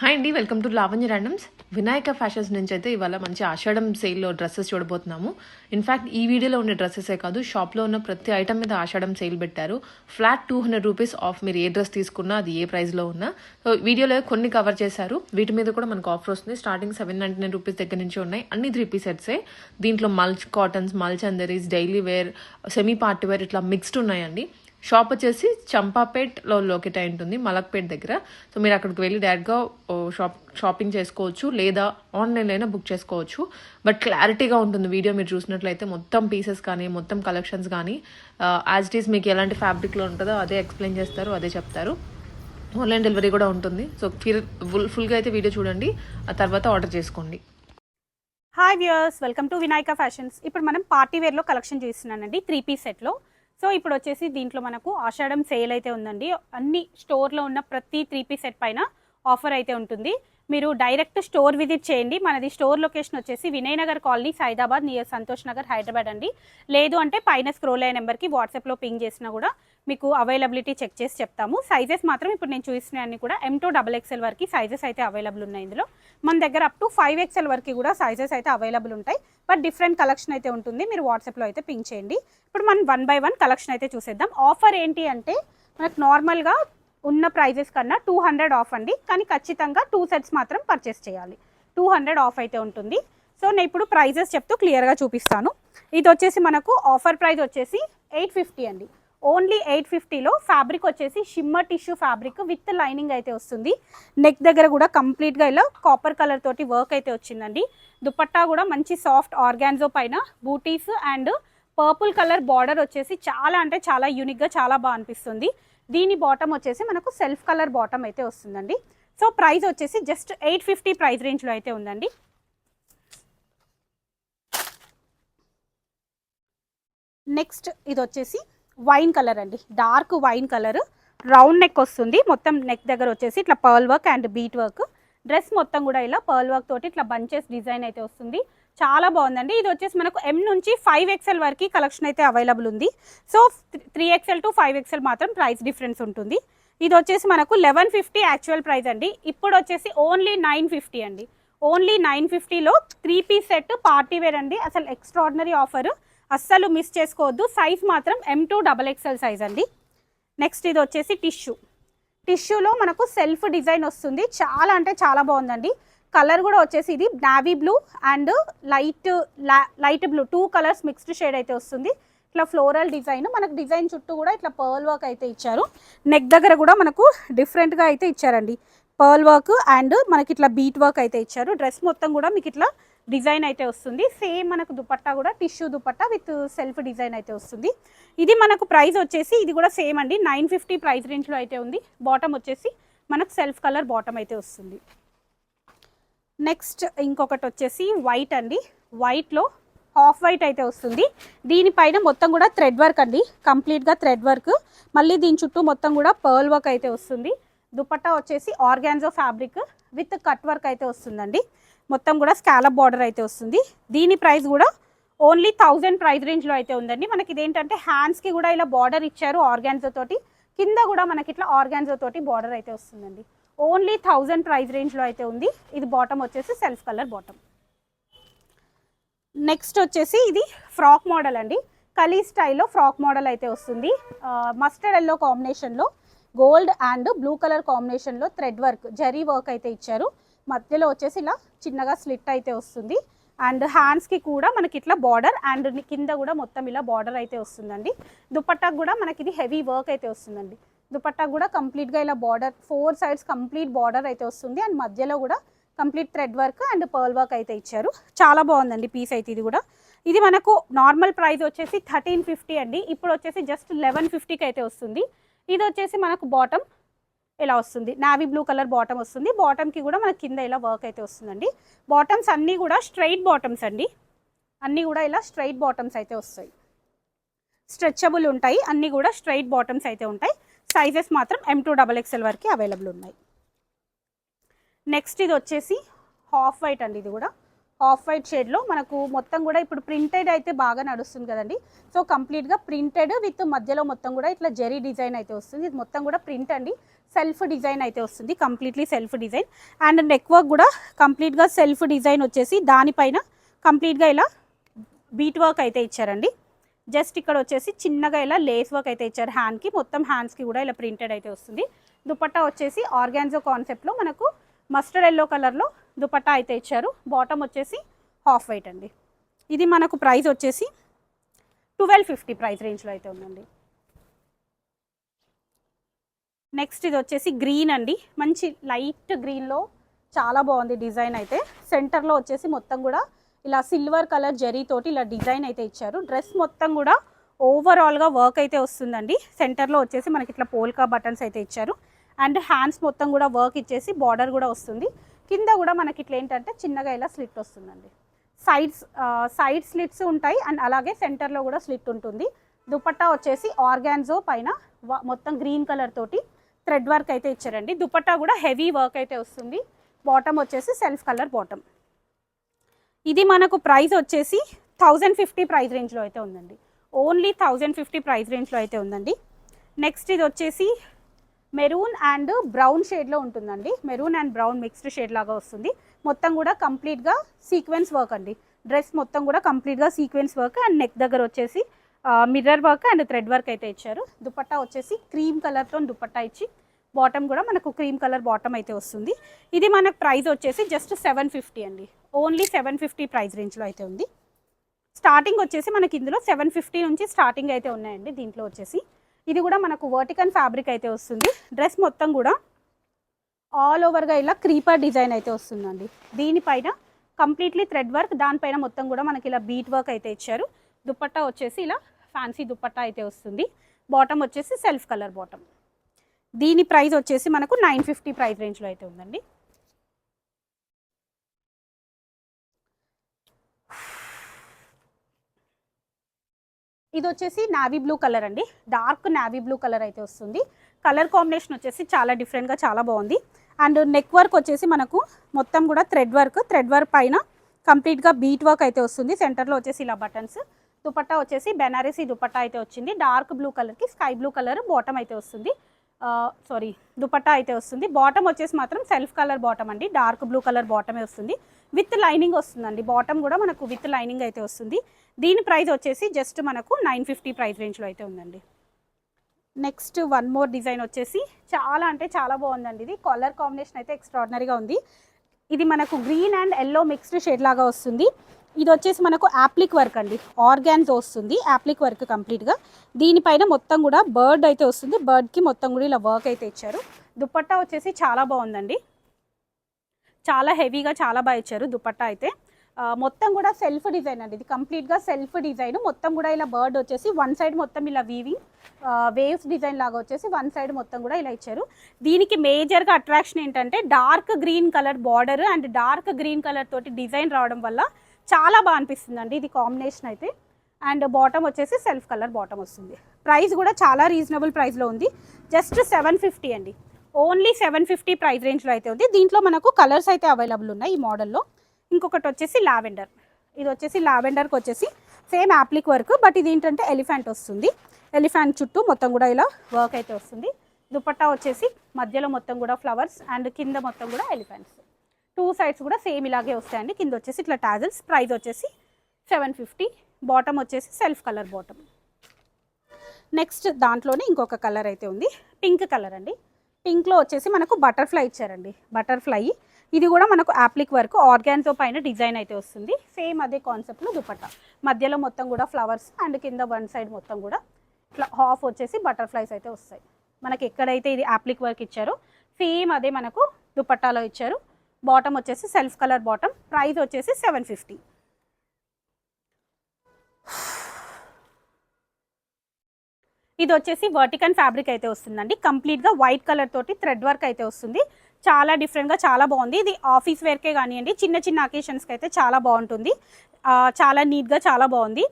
Hi అండి welcome to Lavanya randoms Vinayaka fashions నుంచి అయితే ఇవాళ మంచి ఆషాఢం సేల్లో డ్రెస్సెస్ చూడబోతున్నాము. ఇన్ఫ్యాక్ట్ ఈ వీడియోలో ఉండే డ్రెస్సెసే కాదు షాప్లో ఉన్న ప్రతి ఐటమ్ మీద ఆషాఢం సేల్ పెట్టారు. Flat two hundred rupees off మీరు ఏ డ్రెస్ తీసుకున్నా అది ఏ ప్రైస్లో ఉన్నా. సో వీడియోలో కొన్ని కవర్ చేశారు. వీటి మీద కూడా మనకు ఆఫర్ వస్తుంది starting seven ninety nine rupees దగ్గర నుంచి ఉన్నాయి. అన్ని త్రీ పీస్ సెట్సే దీంట్లో mulch cottons mulch అందరీస్ daily wear semi party wear ఇట్లా మిక్స్డ్ ఉన్నాయండి. షాప్ వచ్చేసి చంపాపేట్లో లొకేట్ అయి ఉంటుంది మలక్పేట్ దగ్గర. సో మీరు అక్కడికి వెళ్ళి డైరెక్ట్గా షాప్ షాపింగ్ చేసుకోవచ్చు లేదా ఆన్లైన్లో అయినా బుక్ చేసుకోవచ్చు. బట్ క్లారిటీగా ఉంటుంది వీడియో మీరు చూసినట్లయితే మొత్తం పీసెస్ కానీ మొత్తం కలెక్షన్స్ కానీ. యాజ్ ఇట్ ఈస్ మీకు ఎలాంటి ఫ్యాబ్రిక్లో ఉంటుందో అదే ఎక్స్ప్లెయిన్ చేస్తారు అదే చెప్తారు. ఆన్లైన్ డెలివరీ కూడా ఉంటుంది. సో ఫిర్ ఫుల్ ఫుల్గా అయితే వీడియో చూడండి. ఆ తర్వాత ఆర్డర్ చేసుకోండి. Hi viewers welcome to Vinayaka fashions ఇప్పుడు మనం పార్టీ వేర్లో కలెక్షన్ చూస్తున్నానండి త్రీ పీస్ సెట్లో సో ఇప్పుడు వచ్చేసి దీంట్లో మనకు ఆషాఢం సేల్ అయితే ఉందండి. అన్ని స్టోర్లో ఉన్న ప్రతి త్రీ పీస్ సెట్ పైన ఆఫర్ అయితే ఉంటుంది. మీరు డైరెక్ట్ స్టోర్ విజిట్ చేయండి. మనది స్టోర్ లొకేషన్ వచ్చేసి వినయనగర్ కాలనీ సైదాబాద్ నియర్ సంతోష్ నగర్ హైదరాబాద్ అండి. లేదు అంటే పైన స్క్రోల్ అయ్యే నెంబర్కి వాట్సాప్లో పింగ్ చేసినా కూడా మీకు అవైలబిలిటీ చెక్ చేసి చెప్తాము. సైజెస్ మాత్రం ఇప్పుడు నేను చూసిన అన్ని కూడా ఎం టూ డబల్ ఎక్స్ఎల్ వరకు సైజెస్ అయితే అవైలబుల్ ఉన్నాయి ఇందులో. మన దగ్గర అప్ టు ఫైవ్ ఎక్స్ఎల్ వరకు కూడా సైజెస్ అయితే అవైలబుల్ ఉంటాయి. బట్ డిఫరెంట్ కలెక్షన్ అయితే ఉంటుంది. మీరు వాట్సాప్లో అయితే పింక్ చేయండి. ఇప్పుడు మనం వన్ బై వన్ కలెక్షన్ అయితే చూసేద్దాం. ఆఫర్ ఏంటి అంటే మనకు నార్మల్గా ఉన్న ప్రైజెస్ కన్నా టూ హండ్రెడ్ ఆఫ్ అండి. కానీ ఖచ్చితంగా టూ సెట్స్ మాత్రం పర్చేస్ చేయాలి. టూ హండ్రెడ్ ఆఫ్ అయితే ఉంటుంది. సో నేను ఇప్పుడు ప్రైజెస్ చెప్తూ క్లియర్గా చూపిస్తాను. ఇది వచ్చేసి మనకు ఆఫర్ ప్రైస్ వచ్చేసి ఎయిట్ ఫిఫ్టీ అండి. ఓన్లీ ఎయిట్ ఫిఫ్టీలో ఫ్యాబ్రిక్ వచ్చేసి shimmer tissue fabric with lining అయితే వస్తుంది. నెక్ దగ్గర కూడా కంప్లీట్గా ఇలా కాపర్ కలర్ తోటి వర్క్ అయితే వచ్చిందండి. దుపట్టా కూడా మంచి సాఫ్ట్ ఆర్గాన్జో పైన బూటీస్ అండ్ పర్పుల్ కలర్ బార్డర్ వచ్చేసి చాలా అంటే చాలా యూనిక్గా చాలా బాగా అనిపిస్తుంది. దీని బాటమ్ వచ్చేసి మనకు సెల్ఫ్ కలర్ బాటమ్ అయితే వస్తుందండి. సో ప్రైస్ వచ్చేసి జస్ట్ ఎయిట్ ఫిఫ్టీ ప్రైస్ రేంజ్లో అయితే ఉందండి. నెక్స్ట్ ఇది వచ్చేసి వైన్ కలర్ అండి. Dark wine colour round neck వస్తుంది. మొత్తం నెక్ దగ్గర వచ్చేసి ఇట్లా pearl work and bead work dress మొత్తం కూడా ఇలా పర్ల్ వర్క్ తోటి ఇట్లా బంచెస్ డిజైన్ అయితే వస్తుంది. చాలా బాగుందండి. ఇది వచ్చేసి మనకు ఎం నుంచి ఫైవ్ ఎక్స్ఎల్ వరకు కలెక్షన్ అయితే అవైలబుల్ ఉంది. So three XL to five XL మాత్రం ప్రైస్ డిఫరెన్స్ ఉంటుంది. ఇది వచ్చేసి మనకు లెవెన్ ఫిఫ్టీ యాక్చువల్ ప్రైస్ అండి. ఇప్పుడు వచ్చేసి ఓన్లీ నైన్ ఫిఫ్టీ అండి. ఓన్లీ నైన్ ఫిఫ్టీలో three piece set party wear అండి. అసలు ఎక్స్ట్రాడినరీ ఆఫర్ అస్సలు మిస్ చేసుకోవద్దు. సైజ్ మాత్రం M two double XL size అండి. నెక్స్ట్ ఇది వచ్చేసి టిష్యూ టిష్యూలో మనకు సెల్ఫ్ డిజైన్ వస్తుంది. చాలా అంటే చాలా బాగుందండి. కలర్ కూడా వచ్చేసి ఇది navy blue and light light blue two colours mixed shade అయితే వస్తుంది. ఇట్లా ఫ్లోరల్ డిజైన్ మనకు డిజైన్ చుట్టూ కూడా ఇట్లా పర్ల్ వర్క్ అయితే ఇచ్చారు. నెక్ దగ్గర కూడా మనకు డిఫరెంట్గా అయితే ఇచ్చారండి. పర్ల్ వర్క్ అండ్ మనకి ఇట్లా బీట్ వర్క్ అయితే ఇచ్చారు. డ్రెస్ మొత్తం కూడా మీకు ఇట్లా డిజైన్ అయితే వస్తుంది. సేమ్ మనకు దుపట్టా కూడా tissue dupatta with self design అయితే వస్తుంది. ఇది మనకు ప్రైస్ వచ్చేసి ఇది కూడా సేమ్ అండి. నైన్ ఫిఫ్టీ ప్రైస్ రేంజ్లో అయితే ఉంది. బాటమ్ వచ్చేసి మనకు సెల్ఫ్ కలర్ బాటమ్ అయితే వస్తుంది. నెక్స్ట్ ఇంకొకటి వచ్చేసి వైట్ అండి. వైట్లో హాఫ్ వైట్ అయితే వస్తుంది. దీనిపైన మొత్తం కూడా థ్రెడ్ వర్క్ అండి. కంప్లీట్గా థ్రెడ్ వర్క్ మళ్ళీ దీని చుట్టూ మొత్తం కూడా పర్ల్ వర్క్ అయితే వస్తుంది. దుపట్టా వచ్చేసి organza fabric with cut work అయితే వస్తుందండి. మొత్తం కూడా స్కాలప్ బార్డర్ అయితే వస్తుంది. దీని ప్రైస్ కూడా ఓన్లీ థౌజండ్ ప్రైస్ రేంజ్లో అయితే ఉందండి. మనకి ఇదేంటంటే హ్యాండ్స్కి కూడా ఇలా బార్డర్ ఇచ్చారు ఆర్గాన్జో తోటి. కింద కూడా మనకి ఇట్లా ఆర్గాన్జో తోటి బార్డర్ అయితే వస్తుందండి. ఓన్లీ థౌజండ్ ప్రైస్ రేంజ్లో అయితే ఉంది. ఇది బాటమ్ వచ్చేసి సెల్ఫ్ కలర్ బాటమ్. నెక్స్ట్ వచ్చేసి ఇది ఫ్రాక్ మోడల్ అండి. కలీ స్టైల్లో ఫ్రాక్ మోడల్ అయితే వస్తుంది. మస్టర్డ్ ఎల్లో కాంబినేషన్లో గోల్డ్ అండ్ బ్లూ కలర్ కాంబినేషన్లో థ్రెడ్ వర్క్ జరీ వర్క్ అయితే ఇచ్చారు. మధ్యలో వచ్చేసి ఇలా చిన్నగా స్లిట్ అయితే వస్తుంది. అండ్ హ్యాండ్స్కి కూడా మనకి ఇట్లా బార్డర్ అండ్ కింద కూడా మొత్తం ఇలా బార్డర్ అయితే వస్తుందండి. దుపట్టాకు కూడా మనకి ఇది హెవీ వర్క్ అయితే వస్తుందండి. దుపట్టా కూడా కంప్లీట్గా ఇలా border four sides complete border అయితే వస్తుంది. అండ్ మధ్యలో కూడా complete thread work and pearl work అయితే ఇచ్చారు. చాలా బాగుందండి పీస్ అయితే ఇది కూడా. ఇది మనకు నార్మల్ ప్రైస్ వచ్చేసి థర్టీన్ ఫిఫ్టీ అండి. ఇప్పుడు వచ్చేసి జస్ట్ లెవెన్ ఫిఫ్టీకి అయితే వస్తుంది. ఇది వచ్చేసి మనకు బాటమ్ ఇలా వస్తుంది. నావీ బ్లూ కలర్ బాటమ్ వస్తుంది. బాటమ్కి కూడా మన కింద ఇలా వర్క్ అయితే వస్తుందండి. బాటమ్స్ అన్నీ కూడా స్ట్రైట్ బాటమ్స్ అండి. అన్నీ కూడా ఇలా స్ట్రైట్ బాటమ్స్ అయితే వస్తాయి. స్ట్రెచబుల్ ఉంటాయి. అన్నీ కూడా స్ట్రైట్ బాటమ్స్ అయితే ఉంటాయి. సైజెస్ మాత్రం ఎం టూ డబల్ ఎక్స్ఎల్ వరకు అవైలబుల్ ఉన్నాయి. నెక్స్ట్ ఇది వచ్చేసి హాఫ్ వైట్ అండి ఇది కూడా. హాఫ్ వైట్ షేడ్లో మనకు మొత్తం కూడా ఇప్పుడు ప్రింటెడ్ అయితే బాగా నడుస్తుంది కదండి. సో కంప్లీట్గా ప్రింటెడ్ విత్ మధ్యలో మొత్తం కూడా ఇట్లా జెరీ డిజైన్ అయితే వస్తుంది. ఇది మొత్తం కూడా ప్రింట్ అండి. సెల్ఫ్ డిజైన్ అయితే వస్తుంది. Completely self design. And neck work కూడా కంప్లీట్గా సెల్ఫ్ డిజైన్ వచ్చేసి దానిపైన కంప్లీట్గా ఇలా బీట్ వర్క్ అయితే ఇచ్చారండి. జస్ట్ ఇక్కడ వచ్చేసి చిన్నగా ఇలా లేస్ వర్క్ అయితే ఇచ్చారు హ్యాండ్కి మొత్తం హ్యాండ్స్కి కూడా ఇలా ప్రింటెడ్ అయితే వస్తుంది. దుపట్టా వచ్చేసి ఆర్గాన్జో కాన్సెప్ట్లో మనకు మస్టర్డ్ ఎల్లో కలర్లో దుపట్టా అయితే ఇచ్చారు. బాటమ్ వచ్చేసి హాఫ్ వైట్ అండి. ఇది మనకు ప్రైస్ వచ్చేసి ట్వెల్వ్ ఫిఫ్టీ ప్రైస్ రేంజ్లో అయితే ఉందండి. నెక్స్ట్ ఇది వచ్చేసి గ్రీన్ అండి. మంచి లైట్ గ్రీన్లో చాలా బాగుంది డిజైన్ అయితే. సెంటర్లో వచ్చేసి మొత్తం కూడా ఇలా సిల్వర్ కలర్ జరీ తోటి ఇలా డిజైన్ అయితే ఇచ్చారు. డ్రెస్ మొత్తం కూడా ఓవరాల్గా వర్క్ అయితే వస్తుందండి. సెంటర్లో వచ్చేసి మనకి ఇట్లా పోల్కా బటన్స్ అయితే ఇచ్చారు. అండ్ హ్యాండ్స్ మొత్తం కూడా వర్క్ ఇచ్చేసి బార్డర్ కూడా వస్తుంది. కింద కూడా మనకి ఇట్లా ఏంటంటే చిన్నగా ఇలా స్లిట్ వస్తుందండి. సైడ్స్ సైడ్ స్లిట్స్ ఉంటాయి. అండ్ అలాగే సెంటర్లో కూడా స్లిట్ ఉంటుంది. దుపట్టా వచ్చేసి ఆర్గాన్జో పైన మొత్తం గ్రీన్ కలర్ తోటి థ్రెడ్ వర్క్ అయితే ఇచ్చారండి. దుపట్టా కూడా హెవీ వర్క్ అయితే వస్తుంది. బాటమ్ వచ్చేసి సెల్ఫ్ కలర్ బాటమ్ ఇది మనకు ప్రైస్ వచ్చేసి థౌజండ్ ఫిఫ్టీ ప్రైస్ రేంజ్లో అయితే ఉందండి. ఓన్లీ థౌజండ్ ఫిఫ్టీ ప్రైస్ రేంజ్లో అయితే ఉందండి. నెక్స్ట్ ఇది వచ్చేసి మెరూన్ అండ్ బ్రౌన్ షేడ్లో ఉంటుందండి. Maroon and brown mixed shade లాగా వస్తుంది. మొత్తం కూడా కంప్లీట్గా సీక్వెన్స్ వర్క్ అండి. డ్రెస్ మొత్తం కూడా కంప్లీట్గా సీక్వెన్స్ వర్క్ అండ్ నెక్ దగ్గర వచ్చేసి mirror work and thread work అయితే ఇచ్చారు. దుపట్టా వచ్చేసి క్రీమ్ కలర్తో దుపట్టా ఇచ్చి బాటమ్ కూడా మనకు క్రీమ్ కలర్ బాటమ్ అయితే వస్తుంది. ఇది మనకు ప్రైస్ వచ్చేసి జస్ట్ సెవెన్ ఫిఫ్టీ అండి. ఓన్లీ సెవెన్ ఫిఫ్టీ ప్రైస్ రేంజ్లో అయితే ఉంది. స్టార్టింగ్ వచ్చేసి మనకి ఇందులో సెవెన్ ఫిఫ్టీ నుంచి స్టార్టింగ్ అయితే ఉన్నాయండి దీంట్లో వచ్చేసి. ఇది కూడా మనకు వర్టికన్ ఫ్యాబ్రిక్ అయితే వస్తుంది. డ్రెస్ మొత్తం కూడా ఆల్ ఓవర్గా ఇలా క్రీపర్ డిజైన్ అయితే వస్తుందండి. దీనిపైన కంప్లీట్లీ థ్రెడ్ వర్క్ దానిపైన మొత్తం కూడా మనకి ఇలా బీట్ వర్క్ అయితే ఇచ్చారు. దుప్పట్టా వచ్చేసి ఇలా ఫ్యాన్సీ దుప్పట్టా అయితే వస్తుంది. బాటమ్ వచ్చేసి సెల్ఫ్ కలర్ బాటమ్. దీని ప్రైస్ వచ్చేసి మనకు నైన్ ఫిఫ్టీ ప్రైస్ రేంజ్లో అయితే ఉందండి. ఇది వచ్చేసి నావీ బ్లూ కలర్ అండి. డార్క్ నావీ బ్లూ కలర్ అయితే వస్తుంది. కలర్ కాంబినేషన్ వచ్చేసి చాలా డిఫరెంట్గా చాలా బాగుంది. అండ్ నెక్ వర్క్ వచ్చేసి మనకు మొత్తం కూడా థ్రెడ్ వర్క్ థ్రెడ్ వర్క్ పైన కంప్లీట్గా బీట్ వర్క్ అయితే వస్తుంది. సెంటర్లో వచ్చేసి ఇలా బటన్స్. దుపట్టా వచ్చేసి బెనారసీ దుపట్టా అయితే వచ్చింది. డార్క్ బ్లూ కలర్కి స్కై బ్లూ కలర్ బాటమ్ అయితే వస్తుంది. సారీ దుపట్టా అయితే వస్తుంది. బాటమ్ వచ్చేసి మాత్రం సెల్ఫ్ కలర్ బాటమ్ అండి. డార్క్ బ్లూ కలర్ బాటమే వస్తుంది. విత్ లైనింగ్ వస్తుందండి. బాటమ్ కూడా మనకు విత్ లైనింగ్ అయితే వస్తుంది. దీని ప్రైస్ వచ్చేసి జస్ట్ మనకు నైన్ ఫిఫ్టీ ప్రైస్ రేంజ్లో అయితే ఉందండి. నెక్స్ట్ వన్ మోర్ డిజైన్ వచ్చేసి చాలా అంటే చాలా బాగుందండి ఇది. కలర్ కాంబినేషన్ అయితే ఎక్స్ట్రాడినరీగా ఉంది. ఇది మనకు green and yellow mixed shade లాగా వస్తుంది. ఇది వచ్చేసి మనకు యాప్లిక్ వర్క్ అండి. ఆర్గాన్స్ వస్తుంది యాప్లిక్ వర్క్ కంప్లీట్గా దీనిపైన మొత్తం కూడా బర్డ్ అయితే వస్తుంది. బర్డ్కి మొత్తం కూడా ఇలా వర్క్ అయితే ఇచ్చారు. దుపట్టా వచ్చేసి చాలా బాగుందండి. చాలా హెవీగా చాలా బాగా ఇచ్చారు దుపట్టా అయితే. మొత్తం కూడా సెల్ఫ్ డిజైన్ అండి. ఇది కంప్లీట్గా సెల్ఫ్ డిజైన్ మొత్తం కూడా ఇలా బర్డ్ వచ్చేసి వన్ సైడ్ మొత్తం ఇలా వీవింగ్ వేవ్స్ డిజైన్ లాగా వచ్చేసి వన్ సైడ్ మొత్తం కూడా ఇలా ఇచ్చారు. దీనికి మేజర్గా అట్రాక్షన్ ఏంటంటే dark green colour border and dark green colour తోటి డిజైన్ రావడం వల్ల చాలా బాగా అనిపిస్తుంది అండి ఇది కాంబినేషన్ అయితే. అండ్ బాటమ్ వచ్చేసి సెల్ఫ్ కలర్ బాటమ్ వస్తుంది. ప్రైస్ కూడా చాలా రీజనబుల్ ప్రైస్లో ఉంది. జస్ట్ సెవెన్ ఫిఫ్టీ అండి. ఓన్లీ సెవెన్ ఫిఫ్టీ ప్రైస్ రేంజ్లో అయితే ఉంది. దీంట్లో మనకు కలర్స్ అయితే అవైలబుల్ ఉన్నాయి ఈ మోడల్లో ఇంకొకటి వచ్చేసి లావెండర్ ఇది వచ్చేసి లావెండర్కి వచ్చేసి సేమ్ యాప్లిక్ వర్క్ బట్ ఇది ఏంటంటే ఎలిఫెంట్ వస్తుంది. ఎలిఫెంట్ చుట్టూ మొత్తం కూడా ఇలా వర్క్ అయితే వస్తుంది. దుపట్టా వచ్చేసి మధ్యలో మొత్తం కూడా ఫ్లవర్స్ అండ్ కింద మొత్తం కూడా ఎలిఫెంట్స్ టూ సైడ్స్ కూడా సేమ్ ఇలాగే వస్తాయండి. కింద వచ్చేసి ఇట్లా టాజల్స్. ప్రైస్ వచ్చేసి సెవెన్ ఫిఫ్టీ. బాటమ్ వచ్చేసి సెల్ఫ్ కలర్ బాటమ్. నెక్స్ట్ దాంట్లోనే ఇంకొక కలర్ అయితే ఉంది. పింక్ కలర్ అండి. పింక్లో వచ్చేసి మనకు బటర్ఫ్లై ఇచ్చారండి. బటర్ఫ్లై. ఇది కూడా మనకు యాప్లిక్ వర్క్ ఆర్గాన్తో పైన డిజైన్ అయితే వస్తుంది. సేమ్ అదే కాన్సెప్ట్లో దుపట్టా. మధ్యలో మొత్తం కూడా ఫ్లవర్స్ అండ్ కింద వన్ సైడ్ మొత్తం కూడా ఇట్లా హాఫ్ వచ్చేసి బటర్ఫ్లైస్ అయితే వస్తాయి. మనకి ఎక్కడైతే ఇది యాప్లిక్ వర్క్ ఇచ్చారో సేమ్ అదే మనకు దుపట్టాలో ఇచ్చారు. బాటమ్ వచ్చేసి సెల్ఫ్ కలర్ బాటమ్. ప్రైస్ వచ్చేసి సెవెన్ ఫిఫ్టీ. ఇది వచ్చేసి వర్టికన్ ఫ్యాబ్రిక్ అయితే వస్తుందండి. కంప్లీట్గా వైట్ కలర్ తోటి థ్రెడ్ వర్క్ అయితే వస్తుంది. చాలా డిఫరెంట్గా చాలా బాగుంది. ఇది ఆఫీస్ వేర్కే కానివ్వండి చిన్న చిన్న అకేషన్స్కి అయితే చాలా బాగుంటుంది. చాలా నీట్గా చాలా బాగుంది.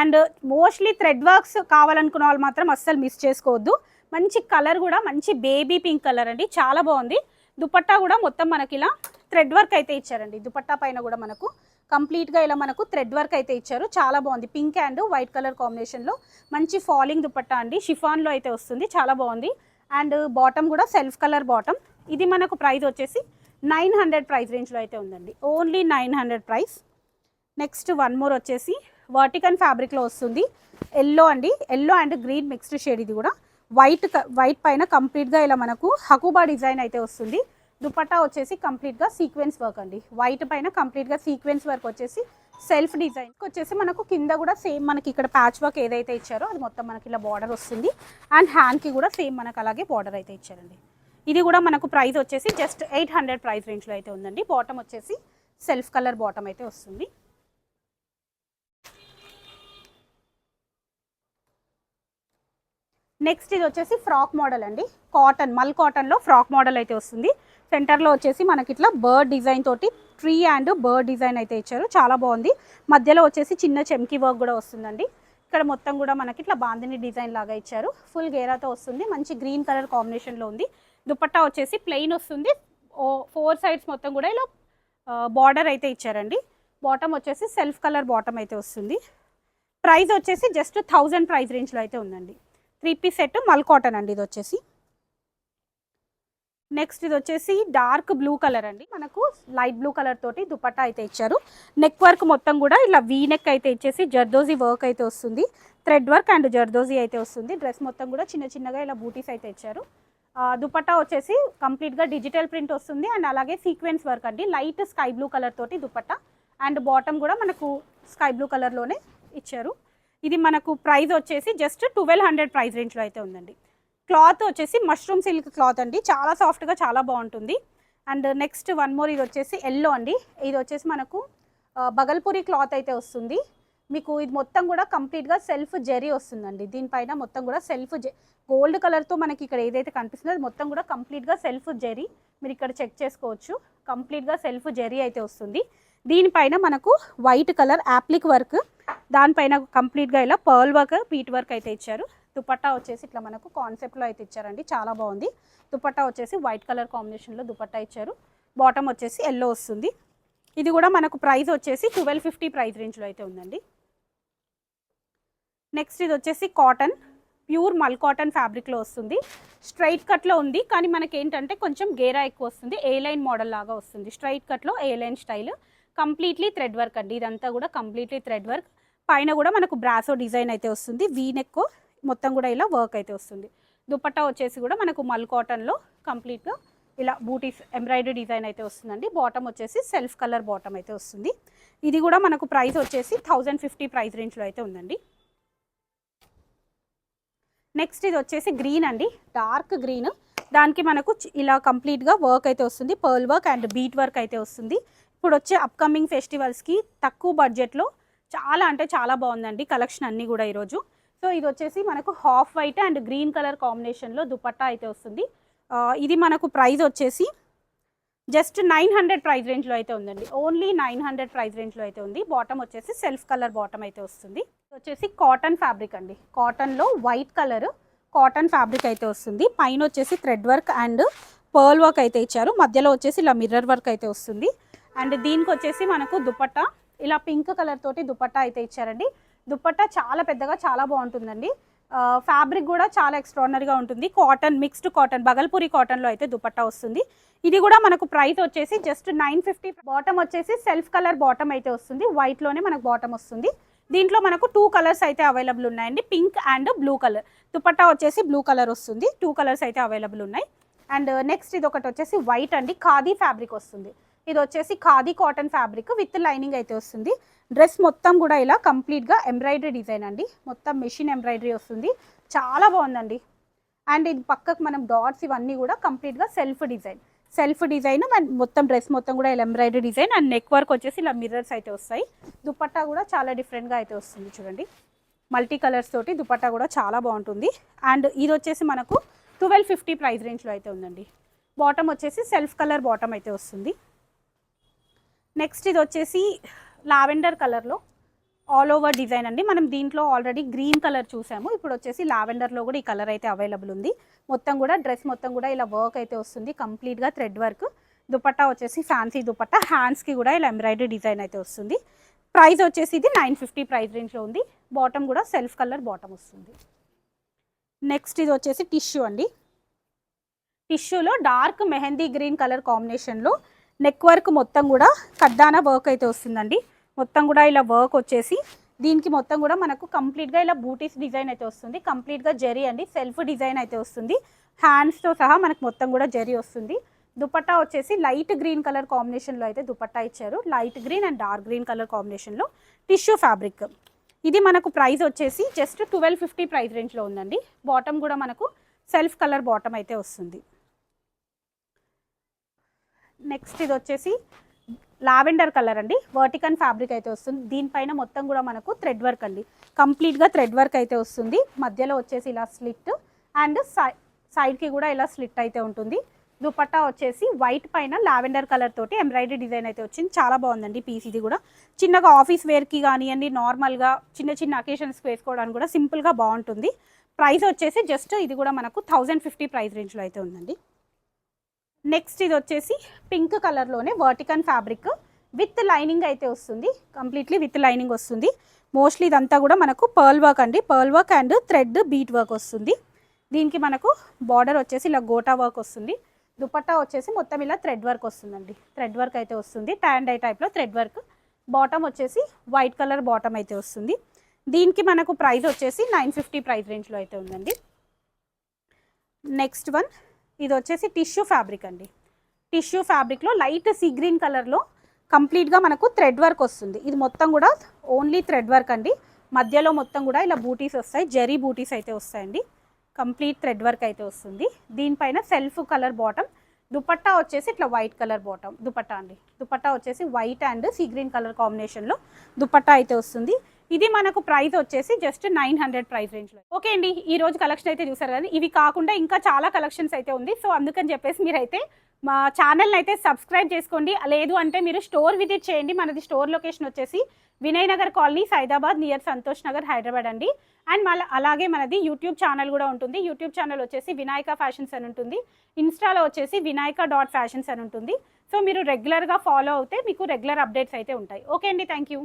అండ్ మోస్ట్లీ థ్రెడ్ వర్క్స్ కావాలనుకున్న వాళ్ళు మాత్రం అస్సలు మిస్ చేసుకోవద్దు. మంచి కలర్ కూడా మంచి బేబీ పింక్ కలర్ అండి. చాలా బాగుంది. దుపట్టా కూడా మొత్తం మనకి ఇలా థ్రెడ్ వర్క్ అయితే ఇచ్చారండి. దుపట్టా పైన కూడా మనకు కంప్లీట్గా ఇలా మనకు థ్రెడ్ వర్క్ అయితే ఇచ్చారు. చాలా బాగుంది. పింక్ అండ్ వైట్ కలర్ కాంబినేషన్లో మంచి ఫాలింగ్ దుపట్టా అండి. షిఫాన్లో అయితే వస్తుంది. చాలా బాగుంది. అండ్ బాటమ్ కూడా సెల్ఫ్ కలర్ బాటమ్. ఇది మనకు ప్రైస్ వచ్చేసి నైన్ హండ్రెడ్ ప్రైస్ రేంజ్లో అయితే ఉందండి. Only nine hundred price. Next one more వచ్చేసి వర్టికన్ ఫ్యాబ్రిక్లో వస్తుంది. ఎల్లో అండి. Yellow and green mixed shade ఇది కూడా. వైట్ వైట్ పైన కంప్లీట్గా ఇలా మనకు హకుబా డిజైన్ అయితే వస్తుంది. దుపట్టా వచ్చేసి కంప్లీట్గా సీక్వెన్స్ వర్క్ అండి. వైట్ పైన కంప్లీట్గా సీక్వెన్స్ వర్క్ వచ్చేసి సెల్ఫ్ డిజైన్ వచ్చేసి మనకు కింద కూడా సేమ్ మనకి ఇక్కడ ప్యాచ్ వర్క్ ఏదైతే ఇచ్చారో అది మొత్తం మనకి ఇలా బార్డర్ వస్తుంది. అండ్ హ్యాండ్కి కూడా సేమ్ మనకు అలాగే బార్డర్ అయితే ఇచ్చారండి. ఇది కూడా మనకు ప్రైస్ వచ్చేసి జస్ట్ ఎయిట్ హండ్రెడ్ ప్రైస్ రేంజ్లో అయితే ఉందండి. బాటమ్ వచ్చేసి సెల్ఫ్ కలర్ బాటమ్ అయితే వస్తుంది. నెక్స్ట్ ఇది వచ్చేసి ఫ్రాక్ మోడల్ అండి. కాటన్ మల్ కాటన్లో ఫ్రాక్ మోడల్ అయితే వస్తుంది. సెంటర్లో వచ్చేసి మనకి ఇట్లా బర్డ్ డిజైన్ తోటి ట్రీ అండ్ బర్డ్ డిజైన్ అయితే ఇచ్చారు. చాలా బాగుంది. మధ్యలో వచ్చేసి చిన్న చెమ్కి వర్క్ కూడా వస్తుందండి. ఇక్కడ మొత్తం కూడా మనకి ఇట్లా బాందిని డిజైన్ లాగా ఇచ్చారు. ఫుల్ గేరాతో వస్తుంది. మంచి గ్రీన్ కలర్ కాంబినేషన్లో ఉంది. దుపట్టా వచ్చేసి ప్లెయిన్ వస్తుంది. ఓ ఫోర్ సైడ్స్ మొత్తం కూడా ఇలా బార్డర్ అయితే ఇచ్చారండి. బాటమ్ వచ్చేసి సెల్ఫ్ కలర్ బాటమ్ అయితే వస్తుంది. ప్రైస్ వచ్చేసి జస్ట్ థౌజండ్ ప్రైస్ రేంజ్లో అయితే ఉందండి. త్రీ పీస్ సెట్ మల్ కాటన్ అండి ఇది వచ్చేసి. నెక్స్ట్ ఇది వచ్చేసి డార్క్ బ్లూ కలర్ అండి. మనకు లైట్ బ్లూ కలర్ తోటి దుపట్టా అయితే ఇచ్చారు. నెక్ వర్క్ మొత్తం కూడా ఇలా వీ నెక్ అయితే ఇచ్చేసి జర్దోజీ వర్క్ అయితే వస్తుంది. థ్రెడ్ వర్క్ అండ్ జర్దోజీ అయితే వస్తుంది. డ్రెస్ మొత్తం కూడా చిన్న చిన్నగా ఇలా బూటీస్ అయితే ఇచ్చారు. దుపట్టా వచ్చేసి కంప్లీట్గా డిజిటల్ ప్రింట్ వస్తుంది. అండ్ అలాగే సీక్వెన్స్ వర్క్ అండి. లైట్ స్కై బ్లూ కలర్ తోటి దుపట్టా. అండ్ బాటమ్ కూడా మనకు స్కై బ్లూ కలర్లోనే ఇచ్చారు. ఇది మనకు ప్రైస్ వచ్చేసి జస్ట్ ట్వెల్వ్ హండ్రెడ్ ప్రైస్ రేంజ్లో అయితే ఉందండి. క్లాత్ వచ్చేసి మష్రూమ్ సిల్క్ క్లాత్ అండి. చాలా సాఫ్ట్గా చాలా బాగుంటుంది. అండ్ నెక్స్ట్ వన్ మోర్ ఇది వచ్చేసి ఎల్లో అండి. ఇది వచ్చేసి మనకు బగల్పూరి క్లాత్ అయితే వస్తుంది. మీకు ఇది మొత్తం కూడా కంప్లీట్గా సెల్ఫ్ జెరీ వస్తుందండి. దీనిపైన మొత్తం కూడా సెల్ఫ్ జె గోల్డ్ కలర్తో మనకి ఇక్కడ ఏదైతే కనిపిస్తుందో అది మొత్తం కూడా కంప్లీట్గా సెల్ఫ్ జెరీ మీరు ఇక్కడ చెక్ చేసుకోవచ్చు. కంప్లీట్గా సెల్ఫ్ జెరీ అయితే వస్తుంది. దీనిపైన మనకు వైట్ కలర్ యాప్లిక్ వర్క్ దానిపైన కంప్లీట్గా ఇలా పర్ల్ వర్క్ పీట్ వర్క్ అయితే ఇచ్చారు. దుపట్టా వచ్చేసి ఇట్లా మనకు కాన్సెప్ట్లో అయితే ఇచ్చారండి. చాలా బాగుంది. దుపట్టా వచ్చేసి వైట్ కలర్ కాంబినేషన్లో దుపట్టా ఇచ్చారు. బాటమ్ వచ్చేసి ఎల్లో వస్తుంది. ఇది కూడా మనకు ప్రైస్ వచ్చేసి ట్వెల్వ్ ఫిఫ్టీ ప్రైస్ రేంజ్లో అయితే ఉందండి. నెక్స్ట్ ఇది వచ్చేసి కాటన్ ప్యూర్ మల్ కాటన్ ఫ్యాబ్రిక్లో వస్తుంది. స్ట్రైట్ కట్లో ఉంది కానీ మనకి ఏంటంటే కొంచెం గేరా ఎక్కువ వస్తుంది. ఏ లైన్ మోడల్ లాగా వస్తుంది. స్ట్రైట్ కట్లో A line style completely thread work అండి. ఇదంతా కూడా కంప్లీట్లీ థ్రెడ్ వర్క్ పైన కూడా మనకు బ్రాసో డిజైన్ అయితే వస్తుంది. వీ నెక్ మొత్తం కూడా ఇలా వర్క్ అయితే వస్తుంది. దుపట్టా వచ్చేసి కూడా మనకు మల్ కాటన్లో కంప్లీట్గా ఇలా బూటీస్ ఎంబ్రాయిడరీ డిజైన్ అయితే వస్తుందండి. బాటమ్ వచ్చేసి సెల్ఫ్ కలర్ బాటమ్ అయితే వస్తుంది. ఇది కూడా మనకు ప్రైస్ వచ్చేసి థౌజండ్ ఫిఫ్టీ ప్రైస్ రేంజ్లో అయితే ఉందండి. నెక్స్ట్ ఇది వచ్చేసి గ్రీన్ అండి. డార్క్ గ్రీన్ దానికి మనకు ఇలా కంప్లీట్గా వర్క్ అయితే వస్తుంది. Pearl work and bead work అయితే వస్తుంది. ఇప్పుడు వచ్చే అప్కమింగ్ ఫెస్టివల్స్కి తక్కువ బడ్జెట్లో చాలా అంటే చాలా బాగుందండి. కలెక్షన్ అన్నీ కూడా ఈరోజు. సో ఇది వచ్చేసి మనకు half white and green colour కాంబినేషన్లో దుపట్టా అయితే వస్తుంది. ఇది మనకు ప్రైస్ వచ్చేసి జస్ట్ నైన్ హండ్రెడ్ ప్రైస్ రేంజ్లో అయితే ఉందండి. ఓన్లీ నైన్ హండ్రెడ్ ప్రైస్ రేంజ్లో అయితే ఉంది. బాటమ్ వచ్చేసి సెల్ఫ్ కలర్ బాటమ్ అయితే వస్తుంది. వచ్చేసి కాటన్ ఫ్యాబ్రిక్ అండి. కాటన్లో వైట్ కలర్ కాటన్ ఫ్యాబ్రిక్ అయితే వస్తుంది. పైన వచ్చేసి thread work and pearl work అయితే ఇచ్చారు. మధ్యలో వచ్చేసి ఇలా మిర్రర్ వర్క్ అయితే వస్తుంది. అండ్ దీనికి వచ్చేసి మనకు దుపట్టా ఇలా పింక్ కలర్ తోటి దుపట్టా అయితే ఇచ్చారండి. దుప్పట్టా చాలా పెద్దగా చాలా బాగుంటుందండి. ఫ్యాబ్రిక్ కూడా చాలా ఎక్స్ట్రాడినరీగా ఉంటుంది. కాటన్ మిక్స్డ్ కాటన్ బగల్పూరి కాటన్లో అయితే దుపట్టా వస్తుంది. ఇది కూడా మనకు ప్రైస్ వచ్చేసి జస్ట్ నైన్ ఫిఫ్టీ బాటమ్ వచ్చేసి సెల్ఫ్ కలర్ బాటమ్ అయితే వస్తుంది. వైట్లోనే మనకు బాటమ్ వస్తుంది. దీంట్లో మనకు టూ కలర్స్ అయితే అవైలబుల్ ఉన్నాయండి. Pink and blue colour dupatta వచ్చేసి బ్లూ కలర్ వస్తుంది. టూ కలర్స్ అయితే అవైలబుల్ ఉన్నాయి. అండ్ నెక్స్ట్ ఇది ఒకటి వచ్చేసి వైట్ అండి. ఖాదీ ఫ్యాబ్రిక్ వస్తుంది. ఇది వచ్చేసి khadi cotton fabric with lining అయితే వస్తుంది. డ్రెస్ మొత్తం కూడా ఇలా కంప్లీట్గా ఎంబ్రాయిడరీ డిజైన్ అండి. మొత్తం మెషిన్ ఎంబ్రాయిడరీ వస్తుంది. చాలా బాగుందండి. అండ్ ఇది పక్కకు మనం డాట్స్ ఇవన్నీ కూడా కంప్లీట్గా self design. Self design and మొత్తం డ్రెస్ మొత్తం కూడా ఇలా embroidery design and neck work వచ్చేసి ఇలా మిర్రర్స్ అయితే వస్తాయి. దుపట్టా కూడా చాలా డిఫరెంట్గా అయితే వస్తుంది చూడండి. మల్టీ కలర్స్ తోటి దుపట్టా కూడా చాలా బాగుంటుంది. అండ్ ఇది వచ్చేసి మనకు ట్వెల్వ్ ఫిఫ్టీ ప్రైస్ రేంజ్లో అయితే ఉందండి. బాటమ్ వచ్చేసి సెల్ఫ్ కలర్ బాటమ్ అయితే వస్తుంది. నెక్స్ట్ ఇది వచ్చేసి లావెండర్ కలర్లో ఆల్ ఓవర్ డిజైన్ అండి. మనం దీంట్లో ఆల్రెడీ గ్రీన్ కలర్ చూసాము. ఇప్పుడు వచ్చేసి లావెండర్లో కూడా ఈ కలర్ అయితే అవైలబుల్ ఉంది. మొత్తం కూడా డ్రెస్ మొత్తం కూడా ఇలా వర్క్ అయితే వస్తుంది. కంప్లీట్గా థ్రెడ్ వర్క్. దుపట్టా వచ్చేసి ఫ్యాన్సీ దుపట్టా. హ్యాండ్స్కి కూడా ఇలా ఎంబ్రాయిడరీ డిజైన్ అయితే వస్తుంది. ప్రైస్ వచ్చేసి ఇది నైన్ ఫిఫ్టీ ప్రైస్ రేంజ్లో ఉంది. బాటమ్ కూడా సెల్ఫ్ కలర్ బాటమ్ వస్తుంది. నెక్స్ట్ ఇది వచ్చేసి టిష్యూ అండి. టిష్యూలో డార్క్ మెహందీ గ్రీన్ కలర్ కాంబినేషన్లో నెక్ వర్క్ మొత్తం కూడా కద్దానా వర్క్ అయితే వస్తుందండి. మొత్తం కూడా ఇలా వర్క్ వచ్చేసి దీనికి మొత్తం కూడా మనకు కంప్లీట్గా ఇలా బూటీస్ డిజైన్ అయితే వస్తుంది. కంప్లీట్గా జెరీ అండి సెల్ఫ్ డిజైన్ అయితే వస్తుంది. హ్యాండ్స్తో సహా మనకు మొత్తం కూడా జెరీ వస్తుంది. దుపట్టా వచ్చేసి లైట్ గ్రీన్ కలర్ కాంబినేషన్లో అయితే దుపట్టా ఇచ్చారు. Light green and dark green colour కాంబినేషన్లో టిష్యూ ఫ్యాబ్రిక్ ఇది మనకు ప్రైస్ వచ్చేసి జస్ట్ ట్వెల్వ్ ఫిఫ్టీ ప్రైస్ రేంజ్లో ఉందండి. బాటమ్ కూడా మనకు సెల్ఫ్ కలర్ బాటమ్ అయితే వస్తుంది. నెక్స్ట్ ఇది వచ్చేసి లావెండర్ కలర్ అండి. వర్టికన్ ఫ్యాబ్రిక్ అయితే వస్తుంది. దీనిపైన మొత్తం కూడా మనకు థ్రెడ్ వర్క్ అండి. కంప్లీట్గా థ్రెడ్ వర్క్ అయితే వస్తుంది. మధ్యలో వచ్చేసి ఇలా స్లిట్ అండ్ సై సైడ్కి కూడా ఇలా స్లిట్ అయితే ఉంటుంది. దుపట్టా వచ్చేసి వైట్ పైన లావెండర్ కలర్ తోటి ఎంబ్రాయిడరీ డిజైన్ అయితే వచ్చింది. చాలా బాగుందండి పీస్ ఇది కూడా. చిన్నగా ఆఫీస్ వేర్కి కానివ్వండి నార్మల్గా చిన్న చిన్న అకేషన్స్కి వేసుకోవడానికి కూడా సింపుల్గా బాగుంటుంది. ప్రైస్ వచ్చేసి జస్ట్ ఇది కూడా మనకు థౌజండ్ ఫిఫ్టీ ప్రైస్ రేంజ్లో అయితే ఉందండి. నెక్స్ట్ ఇది వచ్చేసి పింక్ కలర్లోనే వర్టికన్ ఫ్యాబ్రిక్ విత్ లైనింగ్ అయితే వస్తుంది. కంప్లీట్లీ విత్ లైనింగ్ వస్తుంది. మోస్ట్లీ ఇదంతా కూడా మనకు పర్ల్ వర్క్ అండి. Pearl work and thread bead work వస్తుంది. దీనికి మనకు బార్డర్ వచ్చేసి ఇలా గోటా వర్క్ వస్తుంది. దుపట్టా వచ్చేసి మొత్తం ఇలా థ్రెడ్ వర్క్ వస్తుందండి. థ్రెడ్ వర్క్ అయితే వస్తుంది. ట్యాండ్ ఐ టైప్లో థ్రెడ్ వర్క్ బాటమ్ వచ్చేసి వైట్ కలర్ బాటమ్ అయితే వస్తుంది. దీనికి మనకు ప్రైస్ వచ్చేసి నైన్ ఫిఫ్టీ ప్రైస్ రేంజ్లో అయితే ఉందండి. నెక్స్ట్ వన్ ఇది వచ్చేసి టిష్యూ ఫ్యాబ్రిక్ అండి. టిష్యూ ఫ్యాబ్రిక్లో లైట్ సీ గ్రీన్ కలర్లో కంప్లీట్గా మనకు థ్రెడ్ వర్క్ వస్తుంది. ఇది మొత్తం కూడా ఓన్లీ థ్రెడ్ వర్క్ అండి. మధ్యలో మొత్తం కూడా ఇలా బూటీస్ వస్తాయి. జరీ బూటీస్ అయితే వస్తాయండి. కంప్లీట్ థ్రెడ్ వర్క్ అయితే వస్తుంది. దీనిపైన సెల్ఫ్ కలర్ బాటమ్ దుపట్టా వచ్చేసి ఇట్లా వైట్ కలర్ బాటమ్ దుపట్టా అండి. దుపట్టా వచ్చేసి white and sea green colour కాంబినేషన్లో దుపట్టా అయితే వస్తుంది. ఇది మనకు ప్రైస్ వచ్చేసి జస్ట్ నైన్ హండ్రెడ్ ప్రైస్ రేంజ్లో. ఓకే అండి ఈ రోజు కలెక్షన్ అయితే చూసారు కదా ఇవి కాకుండా ఇంకా చాలా కలెక్షన్స్ అయితే ఉంది. సో అందుకని చెప్పేసి మీరైతే మా ఛానల్ని అయితే సబ్స్క్రైబ్ చేసుకోండి. లేదు అంటే మీరు స్టోర్ విజిట్ చేయండి. మనది స్టోర్ లొకేషన్ వచ్చేసి వినయనగర్ కాలనీ సైదాబాద్ నియర్ సంతోష్ నగర్ హైదరాబాద్ అండి. అండ్ మళ్ళీ అలాగే మనది యూట్యూబ్ ఛానల్ కూడా ఉంటుంది. యూట్యూబ్ ఛానల్ వచ్చేసి వినాయక ఫ్యాషన్స్ అని ఉంటుంది. ఇన్స్టాలో వచ్చేసి వినాయక డాట్ ఫ్యాషన్స్ అని ఉంటుంది. సో మీరు రెగ్యులర్గా ఫాలో అవుతే మీకు రెగ్యులర్ అప్డేట్స్ అయితే ఉంటాయి. ఓకే అండి థ్యాంక్ యూ.